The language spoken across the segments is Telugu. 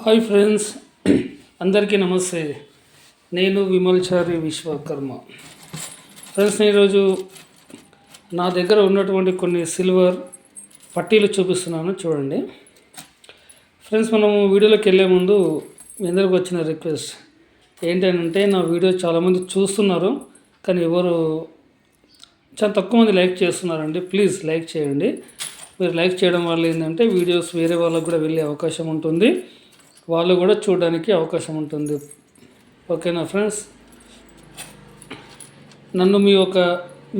హాయ్ ఫ్రెండ్స్ అందరికీ నమస్తే. నేను విమల్చారి విశ్వకర్మ. ఫ్రెండ్స్ ఈరోజు నా దగ్గర ఉన్నటువంటి కొన్ని సిల్వర్ పట్టీలు చూపిస్తున్నాను చూడండి. ఫ్రెండ్స్ మనము వీడియోలోకి వెళ్ళే ముందు మీ అందరికి వచ్చిన రిక్వెస్ట్. ఏంటంటే నా వీడియో చాలామంది చూస్తున్నారు కానీ ఎవరు చాలా తక్కువ మంది లైక్ చేస్తున్నారండి. ప్లీజ్ లైక్ చేయండి. మీరు లైక్ చేయడం వల్ల ఏంటంటే వీడియోస్ వేరే వాళ్ళకు కూడా వెళ్ళే అవకాశం ఉంటుంది. వాళ్ళు కూడా చూడడానికి అవకాశం ఉంటుంది. ఓకేనా ఫ్రెండ్స్? నన్ను మీ ఒక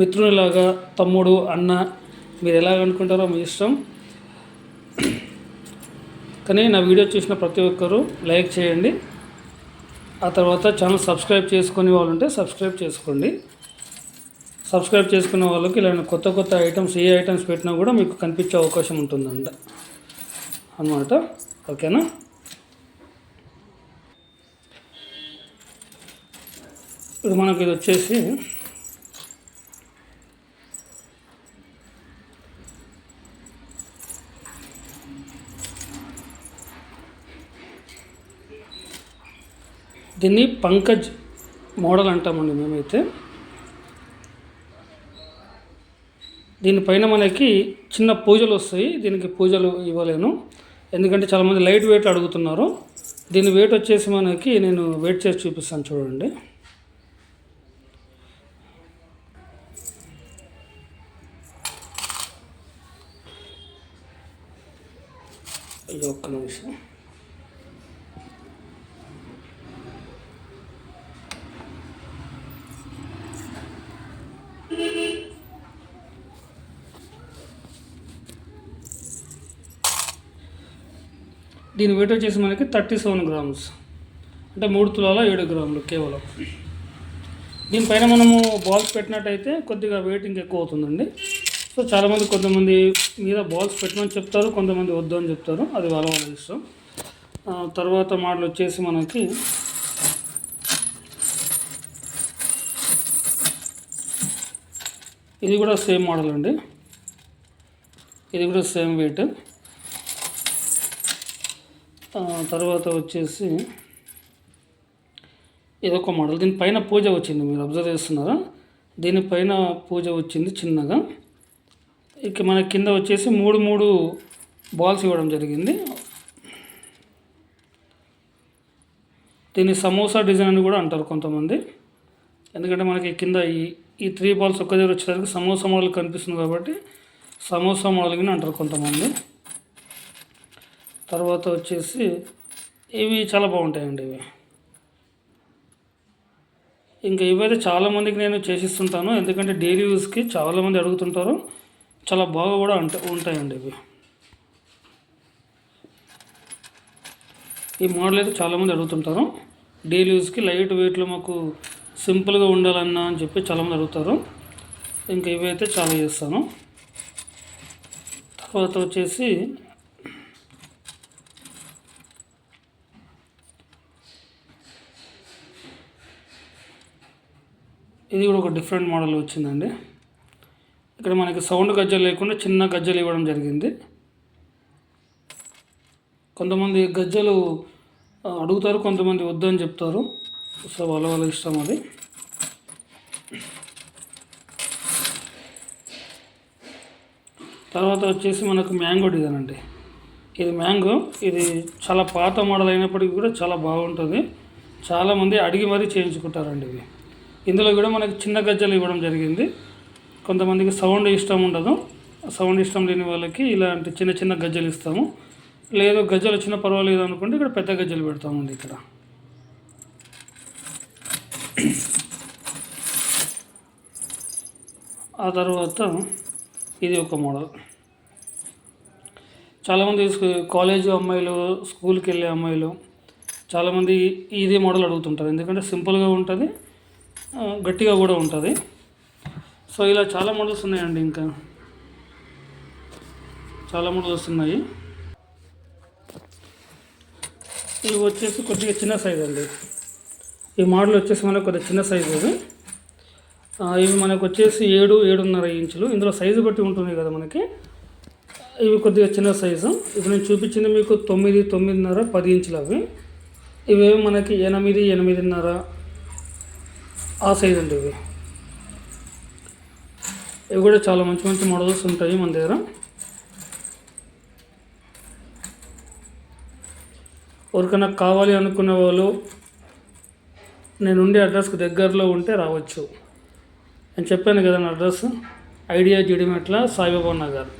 మిత్రునిలాగా తమ్ముడు అన్న మీరు ఎలా అనుకుంటారో మీ ఇష్టం. కానీ నా వీడియో చూసిన ప్రతి ఒక్కరూ లైక్ చేయండి. ఆ తర్వాత ఛానల్ సబ్స్క్రైబ్ చేసుకునే వాళ్ళు ఉంటే సబ్స్క్రైబ్ చేసుకోండి. సబ్స్క్రైబ్ చేసుకున్న వాళ్ళకి ఇలాంటి కొత్త కొత్త ఐటమ్స్ ఏ ఐటమ్స్ పెట్టినా కూడా మీకు కనిపించే అవకాశం ఉంటుందంట. అన్నమాట. ఓకేనా? ఇప్పుడు మనకి ఇది వచ్చేసి దీన్ని పంకజ్ మోడల్ అంటామండి మేమైతే. దీనిపైన మనకి చిన్న పూజలు వస్తాయి దీనికి పూజలు ఇవ్వలేను. ఎందుకంటే చాలామంది లైట్ వెయిట్లు అడుగుతున్నారు. దీని వెయిట్ వచ్చేసి మనకి నేను వెయిట్ చేసి చూపిస్తాను చూడండి. ఇది ఒక్క నిమిషం. దీని వెయిట్ వచ్చేసి మనకి థర్టీ సెవెన్ గ్రామ్స్. అంటే మూడు తులాల ఏడు గ్రాములు కేవలం. దీనిపైన మనము బాల్స్ పెట్టినట్టయితే కొద్దిగా వెయిటింగ్ ఎక్కువ అవుతుందండి. సో చాలామంది కొంతమంది మీద బాల్స్ పెట్టమని చెప్తారు కొంతమంది వద్దు అని చెప్తారు. అది వాళ్ళ వాళ్ళ ఇష్టం. తర్వాత మోడల్ వచ్చేసి మనకి ఇది కూడా సేమ్ మోడల్ అండి. ఇది కూడా సేమ్ వెయిట్. తర్వాత వచ్చేసి ఇదొక మోడల్. దీనిపైన పూజ వచ్చింది మీరు అబ్జర్వ్ చేస్తున్నారా? దీనిపైన పూజ వచ్చింది చిన్నగా. ఇక మన కింద వచ్చేసి మూడు మూడు బాల్స్ ఇవ్వడం జరిగింది. దీన్ని సమోసా డిజైన్ అని కూడా అంటారు కొంతమంది. ఎందుకంటే మనకి కింద ఈ ఈ త్రీ బాల్స్ ఒక్క దగ్గర వచ్చేసరికి సమోసా మోడల్ కనిపిస్తుంది కాబట్టి సమోసా మోడల్ కింద అంటారు కొంతమంది. తర్వాత వచ్చేసి ఇవి చాలా బాగుంటాయండి ఇవి. ఇంకా ఇవైతే చాలామందికి నేను చేసిస్తుంటాను. ఎందుకంటే డైలీ యూస్కి చాలామంది అడుగుతుంటారు. చాలా బాగా కూడా అంట ఉంటాయండి ఇవి. ఈ మోడల్ అయితే చాలామంది అడుగుతుంటారు. డైలీ యూస్కి లైట్ వెయిట్లో మాకు సింపుల్గా ఉండాలన్నా అని చెప్పి చాలామంది అడుగుతారు. ఇంకా ఇవైతే చాలా చేస్తాను. తర్వాత వచ్చేసి ఇది కూడా ఒక డిఫరెంట్ మోడల్ వచ్చిందండి. ఇక్కడ మనకి సౌండ్ గజ్జలు లేకుండా చిన్న గజ్జలు ఇవ్వడం జరిగింది. కొంతమంది గజ్జలు అడుగుతారు కొంతమంది వద్దని చెప్తారు. సో వాళ్ళ వాళ్ళ ఇష్టం అది. తర్వాత వచ్చేసి మనకు మ్యాంగో డిజైన్ అండి. ఇది మ్యాంగో ఇది చాలా పాత మోడల్ అయినప్పటికీ కూడా చాలా బాగుంటుంది. చాలామంది అడిగి మరీ చేయించుకుంటారండి ఇవి. ఇందులో కూడా మనకి చిన్న గజ్జలు ఇవ్వడం జరిగింది. కొంతమందికి సౌండ్ ఇష్టం ఉండదు. సౌండ్ ఇష్టం లేని వాళ్ళకి ఇలాంటి చిన్న చిన్న గజ్జలు ఇస్తాము. లేదు గజ్జలు వచ్చినా పర్వాలేదు అనుకుంటే ఇక్కడ పెద్ద గజ్జలు పెడతామండి ఇక్కడ. ఆ తర్వాత ఇది ఒక మోడల్. చాలామంది కాలేజ్ అమ్మాయిలు స్కూల్కి వెళ్ళే అమ్మాయిలు చాలామంది ఇదే మోడల్ అడుగుతుంటారు. ఎందుకంటే సింపుల్గా ఉంటుంది గట్టిగా కూడా ఉంటుంది. సో ఇలా చాలా మోడల్స్ ఉన్నాయండి ఇంకా. చాలా మోడల్స్ ఉన్నాయి. ఇవి వచ్చేసి కొద్దిగా చిన్న సైజ్ అండి. ఈ మోడల్ వచ్చేసి మనకు కొద్దిగా చిన్న సైజు ఇవి. ఇవి మనకు వచ్చేసి ఏడు ఏడున్నర ఇంచులు. ఇందులో సైజు బట్టి ఉంటుంది కదా మనకి. ఇవి కొద్దిగా చిన్న సైజు ఇప్పుడు నేను చూపించింది మీకు తొమ్మిది తొమ్మిదిన్నర పది ఇంచులు అవి. ఇవేవి మనకి ఎనిమిది ఎనిమిదిన్నర ఆ సైజు అండి ఇవి. ఇవి కూడా చాలా మంచి మంచి మోడల్స్ ఉంటాయి మన దగ్గర. ఎవరికైనా కావాలి అనుకునే వాళ్ళు నేను ఉండే అడ్రస్కి దగ్గరలో ఉంటే రావచ్చు. నేను చెప్పాను కదా నా address I D A Jeedimetla Saibaba Nagar.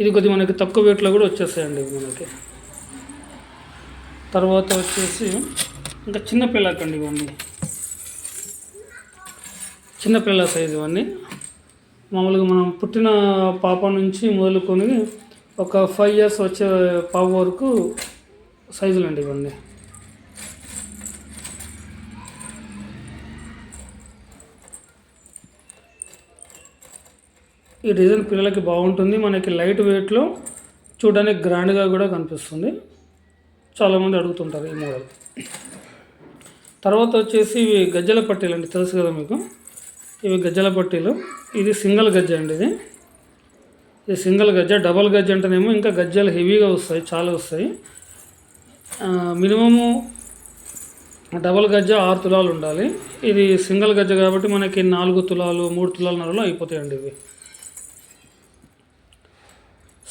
ఇది కొద్ది మనకి తక్కువ రేట్లో కూడా వచ్చేస్తాయండి మనకి. తర్వాత వచ్చేసి ఇంకా చిన్నపిల్లకండి ఇవన్నీ. చిన్నపిల్లల సైజు ఇవన్నీ మామూలుగా మనం పుట్టిన పాప నుంచి మొదలుకొని ఒక ఫైవ్ ఇయర్స్ వచ్చే పాప వరకు సైజులు అండి ఇవన్నీ. ఈ డిజైన్ పిల్లలకి బాగుంటుంది. మనకి లైట్ వెయిట్లో చూడడానికి గ్రాండ్గా కూడా కనిపిస్తుంది. చాలామంది అడుగుతుంటారు ఈ మోడల్. తర్వాత వచ్చేసి ఇవి గజ్జల పట్టీలు అండి తెలుసు కదా మీకు? ఇవి గజ్జల పట్టీలు. ఇది సింగిల్ గజ్జ అండి ఇది. ఇది సింగిల్ గజ్జ డబల్ గజ్జ అంటేనేమో ఇంకా గజ్జలు హెవీగా వస్తాయి చాలా వస్తాయి. మినిమము డబల్ గజ్జ ఆరు తులాలు ఉండాలి. ఇది సింగిల్ గజ్జ కాబట్టి మనకి నాలుగు తులాలు మూడు తులాల నరలో అయిపోతాయండి ఇవి.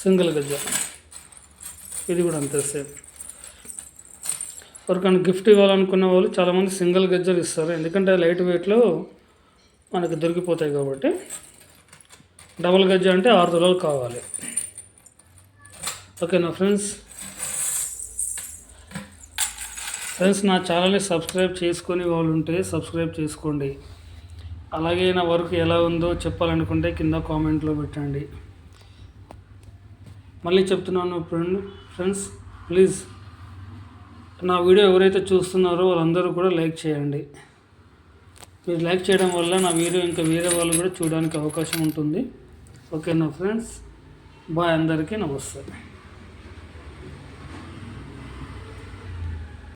సింగిల్ గజ్జ. ఇది కూడా అంతే సేమ్. ఎవరికైనా గిఫ్ట్ ఇవ్వాలనుకున్న వాళ్ళు చాలామంది సింగిల్ గజ్జలు ఇస్తారు. ఎందుకంటే లైట్ వెయిట్లో మనకు దొరికిపోతాయి కాబట్టి డబుల్ గజ్జ అంటే ఆరు తులాలు కావాలి. ఓకేనా ఫ్రెండ్స్? ఫ్రెండ్స్ నా ఛానల్ని సబ్స్క్రైబ్ చేసుకొని వాళ్ళు ఉంటే సబ్స్క్రైబ్ చేసుకోండి. అలాగే నా వర్క్ ఎలా ఉందో చెప్పాలనుకుంటే కింద కామెంట్లో పెట్టండి. మళ్ళీ చెప్తున్నాను ఫ్రెండ్ ఫ్రెండ్స్ ప్లీజ్ నా వీడియో ఎవరైతే చూస్తున్నారో వాళ్ళందరూ కూడా లైక్ చేయండి. మీరు లైక్ చేయడం వల్ల నా వీడియో ఇంకా వేరే వాళ్ళు కూడా చూడడానికి అవకాశం ఉంటుంది. ఓకేనా ఫ్రెండ్స్? బాయ్ అందరికీ నమస్తే.